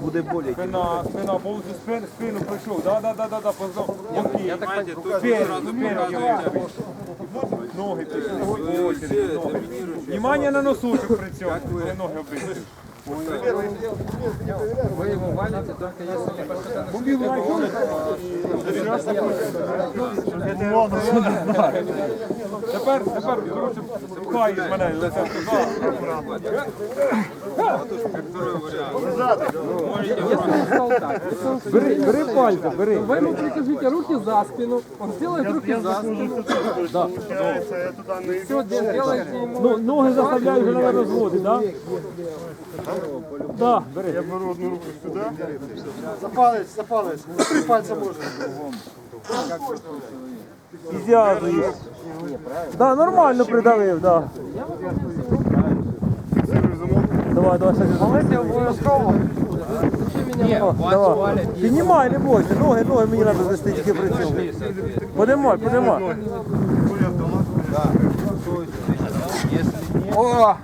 Буде болі. Спина, спина, повністю спину, спину пройшов. Да, да, да, да, да, позов. Окей. Я так тут Спереду, сразу Ноги пішли. Внимание на носочок при цьому. Ноги обидві. Вы его валите только если не подходит. Тепер, тепер, коротше, пхай з мене. туди. Бери, бери пальцы, бери. Вы ему прикажите руки за спину, он сделает руки за спину. Да. Все, делайте ему. Ну, ноги заставляю вже на розводи, так? Да? Да, бери. За палець, за палець. Три пальця можна. І зв'язую. Да, нормально придавив, да. Давай, давай, Сергій. Давайте обов'язково. Давай. Піднімай, не бойся, ноги, ноги мені треба звести тільки при цьому. Подимай, подимай. О!